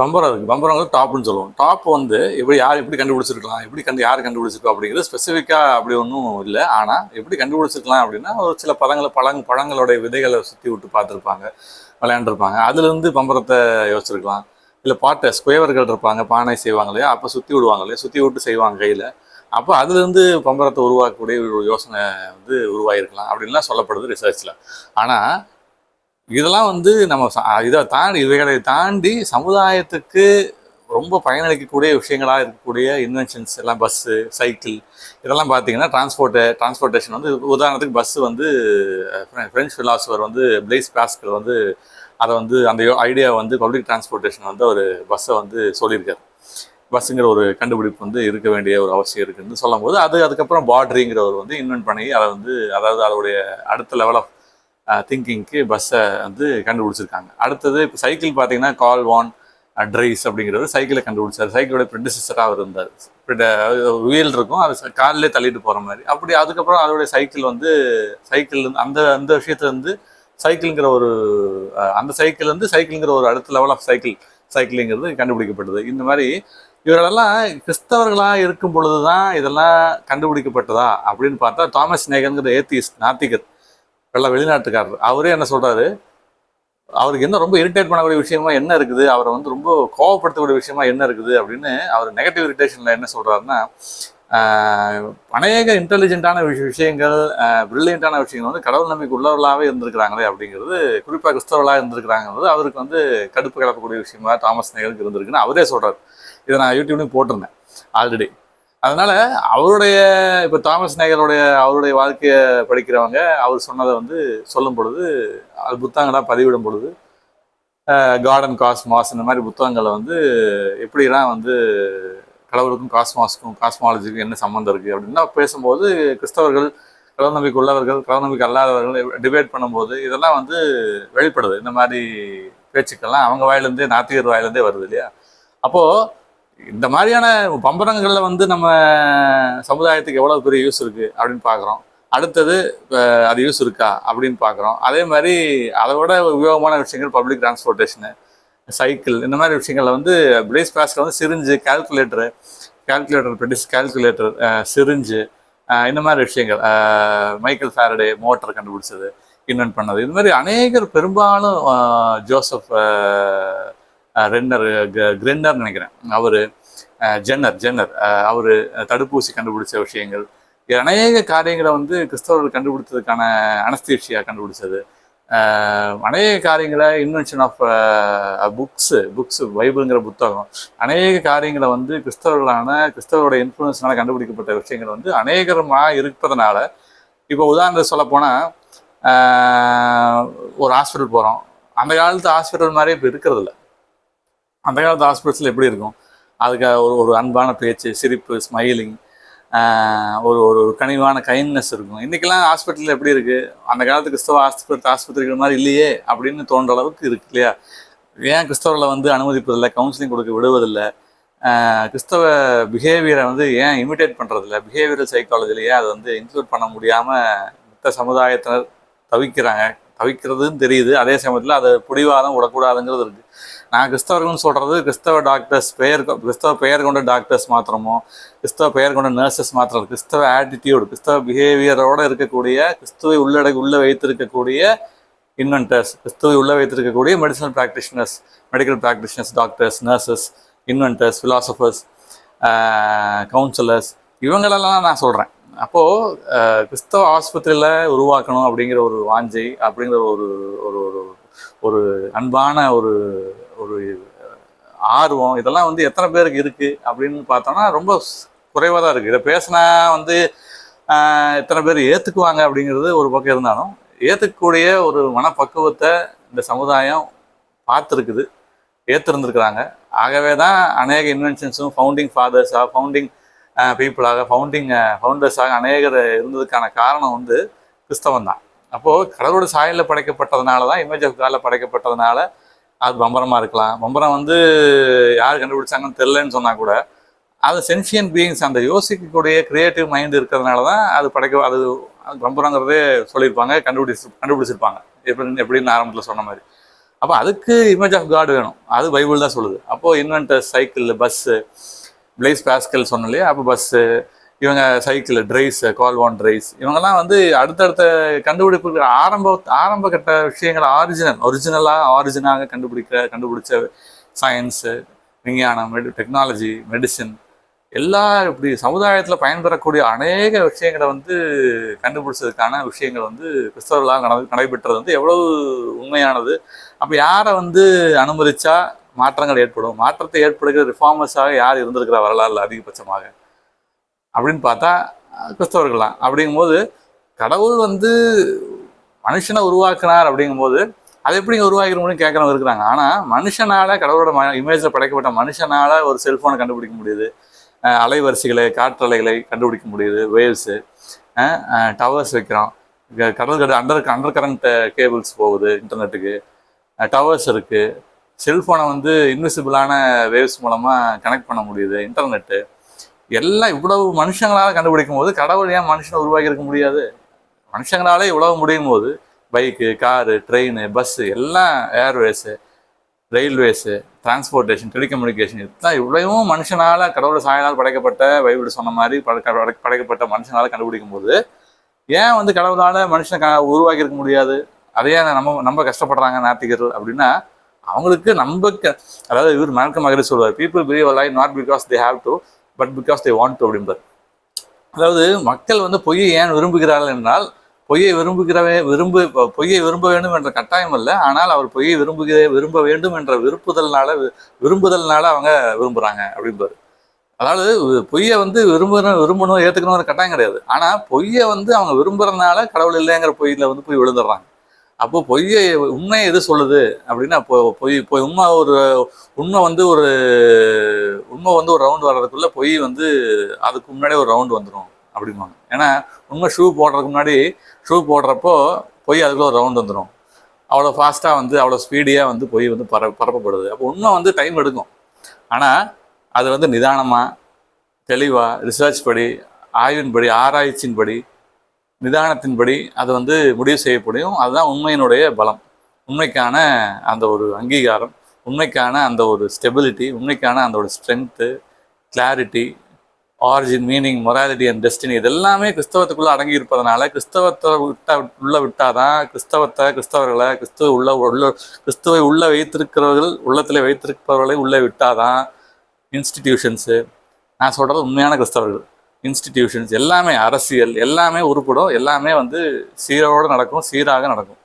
பம்பரம் இருக்குது பம்பரம் வந்து டாப்னு சொல்லுவோம் டாப் வந்து எப்படி யார் எப்படி கண்டுபிடிச்சிருக்கலாம் எப்படி கண்டு யார் கண்டுபிடிச்சிருக்கோம் அப்படிங்கிறது ஸ்பெசிஃபிக்காக அப்படி ஒன்றும் இல்லை. ஆனால் எப்படி கண்டுபிடிச்சிருக்கலாம் அப்படின்னா ஒரு சில பழங்களை பழங் பழங்களுடைய விதைகளை சுற்றி விட்டு பார்த்துருப்பாங்க விளையாண்டுருப்பாங்க. அதுலேருந்து பம்பரத்தை யோசிச்சிருக்கலாம். இல்லை பாட்டை ஸ்கொயவர்கள் இருப்பாங்க பானை செய்வாங்க இல்லையா அப்போ சுற்றி விடுவாங்க இல்லையா சுற்றி விட்டு செய்வாங்க கையில். அப்போ அதுலேருந்து பம்பரத்தை உருவாக்கக்கூடிய ஒரு யோசனை வந்து உருவாயிருக்கலாம் அப்படின்லாம் சொல்லப்படுது ரிசர்ச்சில் ஆனால் இதெல்லாம் வந்து நம்ம இதை தாண்டி இவைகளை தாண்டி சமுதாயத்துக்கு ரொம்ப பயனளிக்கக்கூடிய விஷயங்களாக இருக்கக்கூடிய இன்வென்ஷன்ஸ் எல்லாம் பஸ்ஸு சைக்கிள் இதெல்லாம் பார்த்தீங்கன்னா டிரான்ஸ்போர்ட்டு டிரான்ஸ்போர்ட்டேஷன் வந்து உதாரணத்துக்கு பஸ்ஸு வந்து ஃப்ரெஞ்ச் ஃபிலாசபர் வந்து பிளேஸ் பாஸ்கர் வந்து அதை வந்து அந்த ஐடியா வந்து பப்ளிக் டிரான்ஸ்போர்ட்டேஷன் வந்து ஒரு பஸ்ஸை வந்து சொல்லியிருக்காரு. பஸ்ஸுங்கிற ஒரு கண்டுபிடிப்பு வந்து இருக்க வேண்டிய ஒரு அவசியம் இருக்குதுன்னு சொல்லும்போது அது அதுக்கப்புறம் பாட்ரிங்கிற ஒரு வந்து இன்வென்ட் பண்ணி அதை வந்து அதாவது அதோடைய அடுத்த லெவல் ஆஃப் திங்கிங்க்கு பஸ்ஸை வந்து கண்டுபிடிச்சிருக்காங்க. அடுத்தது இப்போ சைக்கிள் பார்த்தீங்கன்னா கால் வான் ட்ரைஸ் அப்படிங்கிறவர் சைக்கிளை கண்டுபிடிச்சார். சைக்கிளோட ப்ரெடிசஸராக அவர் இருந்தார். வீல் இருக்கும். அது காலிலே தள்ளிட்டு போகிற மாதிரி. அப்படி அதுக்கப்புறம் அதோடைய சைக்கிள் வந்து சைக்கிள் அந்த அந்த விஷயத்துல இருந்து சைக்கிள்ங்கிற ஒரு அந்த சைக்கிள் வந்து சைக்கிள்ங்கிற ஒரு அடுத்த லெவல் ஆஃப் சைக்கிள் சைக்கிளிங்கிறது கண்டுபிடிக்கப்பட்டது. இந்த மாதிரி இவரெல்லாம் கிறிஸ்தவர்களாக இருக்கும் பொழுது தான் இதெல்லாம் கண்டுபிடிக்கப்பட்டதா அப்படின்னு பார்த்தா தாமஸ் நேகன்கிற ஏத்திஸ்ட் நாத்திகர். எல்லாம் வெளிநாட்டுக்காரர். அவரே என்ன சொல்கிறாரு அவருக்கு என்ன ரொம்ப இரிட்டேட் பண்ணக்கூடிய விஷயமா என்ன இருக்குது? அவரை வந்து ரொம்ப கோவப்படுத்தக்கூடிய விஷயமா என்ன இருக்குது? அப்படின்னு அவர் நெகட்டிவ் இரிட்டேஷனில் என்ன சொல்கிறாருன்னா அநேக இன்டெலிஜென்ட்டான விஷ விஷயங்கள் ப்ரில்லியண்ட்டான விஷயங்கள் வந்து கடவுள் நம்பிக்கை உள்ளவர்களாகவே இருந்திருக்கிறாங்களே அப்படிங்கிறது குறிப்பாக கிறிஸ்தவர்களாக இருந்திருக்கிறாங்கிறது அவருக்கு வந்து கடுப்பு கலப்பக்கூடிய விஷயமா தாமஸ் நேகருக்கு இருந்திருக்குன்னு அவரே சொல்கிறார் இதை நான் யூடியூப்லேயும் போட்டிருந்தேன் ஆல்ரெடி. அதனால அவருடைய இப்போ தாமஸ் நேகருடைய அவருடைய வாழ்க்கையை படிக்கிறவங்க அவர் சொன்னதை வந்து சொல்லும் பொழுது அது புத்தகங்களாக பதிவிடும் பொழுது கார்டன் காஸ்மாஸ் இந்த மாதிரி புத்தகங்களை வந்து எப்படிலாம் வந்து கடவுளுக்கும் காஸ்மாஸுக்கும் காஸ்மாலஜிக்கும் என்ன சம்மந்தம் இருக்குது அப்படின்னா பேசும்போது கிறிஸ்தவர்கள் கடவுள் நம்பிக்கை உள்ளவர்கள் கடவுள் நம்பிக்கை அல்லாதவர்கள் டிபேட் பண்ணும்போது இதெல்லாம் வந்து வெளிப்படுது. இந்த மாதிரி பேச்சுக்கள்லாம் அவங்க வாயிலேருந்தே நாத்திகர் வாயிலேருந்தே வருது இல்லையா? அப்போது இந்த மாதிரியான பம்பரங்களில் வந்து நம்ம சமுதாயத்துக்கு எவ்வளோ பெரிய யூஸ் இருக்குது அப்படின்னு பார்க்குறோம் அடுத்தது அது யூஸ் இருக்கா அப்படின்னு பார்க்குறோம் அதே மாதிரி அதை விட உபயோகமான விஷயங்கள் பப்ளிக் டிரான்ஸ்போர்ட்டேஷனு சைக்கிள் இந்த மாதிரி விஷயங்களில் வந்து பிளேஸ் பாஸ்கில் வந்து சிரிஞ்சு கால்குலேட்டரு கால்குலேட்டர் ப்ரெடிஸ் கால்குலேட்டர் சிரிஞ்சு இந்த மாதிரி விஷயங்கள் மைக்கேல் ஃபேரடே மோட்டர் கண்டுபிடிச்சது இன்வென்ட் பண்ணது. இது மாதிரி அநேகர் பெரும்பாலும் ஜோசப் அஹ், ரென்னர் க- கிரென்னர் நினைக்கிறேன். அவர் ஜென்னர் ஜென்னர் அவர் தடுப்பூசி கண்டுபிடிச்ச விஷயங்கள். அநேக காரியங்களை வந்து கிறிஸ்தவர்கள் கண்டுபிடிச்சதுக்கான அனஸ்தீஷியா கண்டுபிடிச்சது. அநேக காரியங்களை இன்வென்ஷன் ஆஃப் புக்ஸு புக்ஸ் பைபிள்ங்கிற புத்தகம். அநேக காரியங்களை வந்து கிறிஸ்தவர்களான கிறிஸ்தவரோட இன்ஃப்ளூயன்ஸ்னால கண்டுபிடிக்கப்பட்ட விஷயங்கள் வந்து அநேகரமாக இருப்பதனால இப்போ உதாரணத்துக்கு சொல்லப்போனால் ஒரு ஹாஸ்பிட்டல் போகிறோம் அந்த காலத்து ஹாஸ்பிட்டல் மாதிரியே இப்போ இருக்கிறதில்ல. அந்த காலத்து ஹாஸ்பிட்டல்ஸில் எப்படி இருக்கும்? அதுக்கு ஒரு ஒரு அன்பான பேச்சு சிரிப்பு ஸ்மைலிங் ஒரு ஒரு ஒரு கனிவான கைண்ட்னஸ் இருக்கும். இன்றைக்கெல்லாம் ஹாஸ்பிட்டலில் எப்படி இருக்குது அந்த காலத்து கிறிஸ்தவ ஆஸ்பத்திரி ஆஸ்பத்திரிகள் மாதிரி இல்லையே அப்படின்னு தோன்ற அளவுக்கு இருக்கு இல்லையா? ஏன் கிறிஸ்தவர்களை வந்து அனுமதிப்பதில்லை கவுன்சிலிங் கொடுக்க விடுவதில்லை? கிறிஸ்தவ பிஹேவியரை வந்து ஏன் இமிட்டேட் பண்ணுறதில்ல பிஹேவியரல் சைக்காலஜிலேயே அதை வந்து இன்க்ளூட் பண்ண முடியாமல் மற்ற சமுதாயத்தினர் தவிக்கிறாங்க? தவிக்கிறதுன்னு தெரியுது. அதே சமயத்தில் அதை பிடிவாதம் விடக்கூடாதுங்கிறது இருக்குது நான் கிறிஸ்தவர்கள்னு சொல்கிறது கிறிஸ்தவ டாக்டர்ஸ் பெயர் கிறிஸ்தவ பெயர் கொண்ட டாக்டர்ஸ் மாத்திரமோ கிறிஸ்தவ பெயர் கொண்ட நர்சஸ் மாத்திரம் கிறிஸ்தவ ஆட்டிடியூடு கிறிஸ்தவ பிஹேவியரோடு இருக்கக்கூடிய கிறிஸ்துவை உள்ளடக்கி உள்ளே வைத்திருக்கக்கூடிய இன்வென்டர்ஸ் கிறிஸ்துவை உள்ளே வைத்திருக்கக்கூடிய medicinal practitioners medical practitioners doctors nurses inventors philosophers counsellors இவங்களெல்லாம் நான் சொல்கிறேன் அப்போது கிறிஸ்தவ ஆஸ்பத்திரியில் உருவாக்கணும் அப்படிங்கிற ஒரு வாஞ்சை அப்படிங்கிற ஒரு ஒரு ஒரு ஒரு அன்பான ஒரு ஒரு ஆர்வம் இதெல்லாம் வந்து எத்தனை பேருக்கு இருக்குது அப்படின்னு பார்த்தோம்னா ரொம்ப குறைவாக தான் இருக்குது இதை பேசினா வந்து எத்தனை பேர் ஏற்றுக்குவாங்க அப்படிங்கிறது ஒரு பக்கம் இருந்தாலும் ஏற்றுக்கக்கூடிய ஒரு மனப்பக்குவத்தை இந்த சமுதாயம் பார்த்துருக்குது ஏற்றிருந்துருக்குறாங்க ஆகவே தான் அநேக இன்வென்ஷன்ஸும் ஃபவுண்டிங் ஃபாதர்ஸாக ஃபவுண்டிங் பீப்புளாக ஃபவுண்டிங் ஃபவுண்டர்ஸாக அநேகர் இருந்ததுக்கான காரணம் வந்து கிறிஸ்தவம் தான் அப்போது கடவுளோட சாயலில் படைக்கப்பட்டதுனால தான் இமேஜ் ஆஃப் காலில் படைக்கப்பட்டதுனால அது பம்பரமாக இருக்கலாம். பம்பரம் வந்து யார் கண்டுபிடிச்சாங்கன்னு தெரிலன்னு சொன்னால் கூட அது சென்சியன் பீயிங்ஸ் அந்த யோசிக்கக்கூடிய கிரியேட்டிவ் மைண்ட் இருக்கிறதுனால தான் அது படைக்க அது பம்பரங்கிறதே சொல்லியிருப்பாங்க கண்டுபிடிச்சு கண்டுபிடிச்சிருப்பாங்க. எப்படின்னு எப்படின்னு ஆரம்பத்தில் சொன்ன மாதிரி. அப்போ அதுக்கு இமேஜ் ஆஃப் காட் வேணும். அது பைபிள் தான் சொல்லுது. அப்போது inventor cycle bus Blaise Pascal சொன்னலையே அப்போ பஸ்ஸு இவங்க சைக்கிள் ட்ரைஸ் கால்வான் ட்ரைஸ் இவங்கெல்லாம் வந்து அடுத்தடுத்த கண்டுபிடிப்புகள் ஆரம்ப ஆரம்ப கட்ட விஷயங்கள் ஆரிஜினல் ஒரிஜினலாக ஆரிஜினாக கண்டுபிடிக்கிற கண்டுபிடிச்ச சயின்ஸு விஞ்ஞானம் மெடி டெக்னாலஜி மெடிசின் எல்லா இப்படி சமுதாயத்தில் பயன்பெறக்கூடிய அநேக விஷயங்களை வந்து கண்டுபிடிச்சதுக்கான விஷயங்கள் வந்து கிறிஸ்தவர்களாக நட நடைபெற்றது வந்து எவ்வளவு உண்மையானது. அப்போ யாரை வந்து அனுமதிச்சா மாற்றங்கள் ஏற்படும்? மாற்றத்தை ஏற்படுகிற ரிஃபார்மர்ஸாக யார் இருந்திருக்கிற வரலாறு அதிகபட்சமாக? அப்படின்னு பார்த்தா கிறிஸ்தவர்கள் தான் அப்படிங்கும்போது கடவுள் வந்து மனுஷனை உருவாக்குனார் அப்படிங்கும்போது அது எப்படி உருவாக்கிற முடியும் கேட்குறவங்க இருக்கிறாங்க. ஆனால் மனுஷனால் கடவுளோட ம இமேஜில் படைக்கப்பட்ட மனுஷனால ஒரு செல்ஃபோனை கண்டுபிடிக்க முடியுது. அலைவரிசைகளை காற்றலைகளை கண்டுபிடிக்க முடியுது வேவ்ஸு டவர்ஸ் வைக்கிறோம். க- கடல் கட அண்டர் அண்டர் கரண்ட் கேபிள்ஸ் போகுது இன்டர்நெட்டுக்கு டவர்ஸ் இருக்குது செல்ஃபோனை வந்து இன்விசிபிளான வேவ்ஸ் மூலமாக கனெக்ட் பண்ண முடியுது இன்டர்நெட்டு எல்லாம் இவ்வளவு மனுஷங்களால் கண்டுபிடிக்கும் போது கடவுள் ஏன் மனுஷனை உருவாக்கி இருக்க முடியாது? மனுஷங்களாலே இவ்வளவு முடியும் போது பைக்கு காரு ட்ரெயின் பஸ்ஸு எல்லாம் ஏர்வேஸு ரயில்வேஸு டிரான்ஸ்போர்ட்டேஷன் டெலிகம்யூனிகேஷன் இதெல்லாம் இவ்வளவும் மனுஷனால் கடவுள் சாயனால் படைக்கப்பட்ட பைபிள் சொன்ன மாதிரி படைக்க படை- படைக்கப்பட்ட மனுஷனால கண்டுபிடிக்கும் போது ஏன் வந்து கடவுளால் மனுஷனை க- உருவாக்கி இருக்க முடியாது? அதையே நம்ம நம்ம கஷ்டப்படுறாங்க நாத்திகர்கள் அப்படின்னா அவங்களுக்கு நம்பிக்கை அதாவது இவர் மேல்கம் மகரி சொல்வார் people believe lie not because they have to but because they want to அப்படிம்பார். அதாவது மக்கள் வந்து பொய்யை ஏன் விரும்புகிறார்கள் என்றால் பொய்யை விரும்புகிறவே விரும்பு பொய்யை விரும்ப வேண்டும் என்ற கட்டாயம் அல்ல ஆனால் அவர் பொய்யை விரும்புகிற விரும்ப வேண்டும் என்ற விருப்புதல்னால வி- விரும்புதல்னால அவங்க விரும்புகிறாங்க அப்படின்பாரு அதாவது பொய்யை வந்து விரும்புற விரும்பணும் ஏற்றுக்கணுங்கிற கட்டாயம் கிடையாது. ஆனால் பொய்யை வந்து அவங்க விரும்புறதுனால கடவுள் இல்லைங்கிற பொய்யில் வந்து போய் விழுந்துடுறாங்க. அப்போ பொய்யை உண்மையை எது சொல்லுது? அப்படின்னா இப்போ பொய் பொய் உண்மை ஒரு உண்மை வந்து ஒரு உண்மை வந்து ஒரு ரவுண்ட் வர்றதுக்குள்ளே பொய் வந்து அதுக்கு முன்னாடி ஒரு ரவுண்டு வந்துடும் அப்படிம்பாங்க. ஏன்னா உண்மை ஷூ போடுறதுக்கு முன்னாடி ஷூ போடுறப்போ பொய் அதுக்குள்ளே ஒரு ரவுண்டு வந்துடும் அவ்வளோ ஃபாஸ்ட்டாக வந்து அவ்வளோ ஸ்பீடியாக வந்து பொய் வந்து பர பரப்பப்படுது. அப்போ உண்மை வந்து டைம் எடுக்கும். ஆனால் அது வந்து நிதானமாக தெளிவாக ரிசர்ச் படி ஆய்வின்படி ஆராய்ச்சியின்படி நிதானத்தின்படி அது வந்து முடிவு செய்யப்படும். அதுதான் உண்மையினுடைய பலம். உண்மைக்கான அந்த ஒரு அங்கீகாரம் உண்மைக்கான அந்த ஒரு ஸ்டெபிலிட்டி உண்மைக்கான அந்த ஒரு strength clarity origin meaning morality and destiny இது எல்லாமே கிறிஸ்தவத்துக்குள்ளே அடங்கி இருப்பதனால கிறிஸ்தவத்தை விட்டா உள்ள விட்டாதான் கிறிஸ்தவத்தை கிறிஸ்தவர்களை கிறிஸ்துவ உள்ள உள்ள கிறிஸ்துவை உள்ள வைத்திருக்கிறவர்கள் உள்ளத்தில் வைத்திருப்பவர்களை உள்ளே விட்டாதான் இன்ஸ்டிடியூஷன்ஸு நான் சொல்கிறது உண்மையான கிறிஸ்தவர்கள். இன்ஸ்டிடியூஷன்ஸ் எல்லாமே அரசியல் எல்லாமே உருப்படும் எல்லாமே வந்து சீரோடு நடக்கும் சீராக நடக்கும்.